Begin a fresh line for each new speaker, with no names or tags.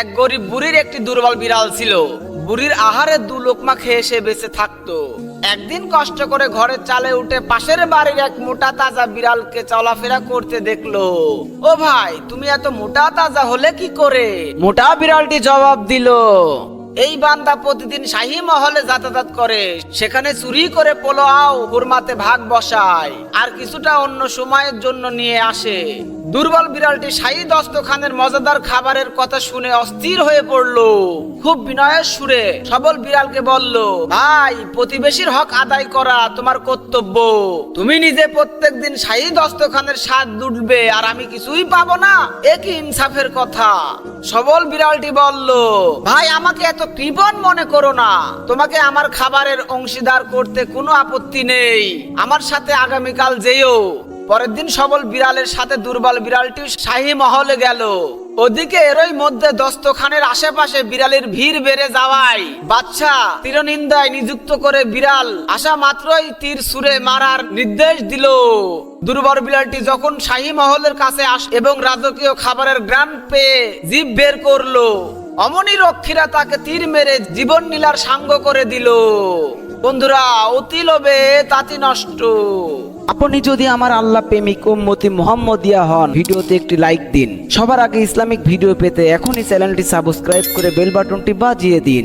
এক গরিব বুড়ির একটি দুর্বল বিড়াল ছিল। বুড়ির আহারে দু লোকমা খেয়ে সে বেঁচে থাকতো। একদিন কষ্ট করে ঘরের চালে উঠে পাশের বাড়ির এক মোটা তাজা বিড়ালকে চলাফেরা করতে দেখল। ও ভাই, তুমি এত মোটা তাজা হলে কি করে? মোটা বিড়ালটি জবাব দিল, এই বান্দা প্রতিদিন শাহী মহলে যাতায়াত করে। সেখানে চুরি করে পোলাও, হুরমাতে ভাগ বসায়। আর কিছুটা অন্য সময়ের জন্য নিয়ে আসে। দুর্বল বিড়ালটি শাহী দস্তখানের মজাদার খাবারের কথা শুনে অস্থির হয়ে পড়ল। খুব বিনয়ের সুরে সবল বিড়ালকে বলল, ভাই, প্রতিবেশীর হক আদায় করা তোমার কর্তব্য। তুমি নিজে প্রত্যেক দিন শাহী দস্তখানের স্বাদ দুটবে আর আমি কিছুই পাবো না। একই ইনসাফের কথা। সবল বিড়ালটি বলল, ভাই, আমাকে এত কৃপণ মনে করো না। তোমাকে আমার খাবারের অংশীদার করতে কোনো আপত্তি নেই। আমার সাথে আগামীকাল যেও। পরের দিন সবল বিড়ালের সাথে দুর্বল বিড়ালটি শাহী মহলে গেল। ওদিকে এরই মধ্যে দস্তখানের আশেপাশে বিড়ালের ভিড় বেড়ে যাওয়ায় বাচ্চা তীরনিন্দায় নিযুক্ত করে বিড়াল আসা মাত্রই তীর সুরে মারার নির্দেশ দিল। দুর্বল বিড়ালটি যখন শাহী মহলের কাছে আস এবং রাজকীয় খাবারের গ্রান পেয়ে জিভ বের করল, অমনি রক্ষীরা তাকে তীর মেরে জীবন নীলার সাঙ্গ করে দিল। বন্ধুরা, অতি লোভে তাতি নষ্ট।
আপনি যদি আমার আল্লাহ প্রেমিক উম্মতি মোহাম্মদিয়া হন, ভিডিওতে একটি লাইক দিন। সবার আগে ইসলামিক ভিডিও পেতে এখনই চ্যানেলটি সাবস্ক্রাইব করে বেল বাটনটি বাজিয়ে দিন।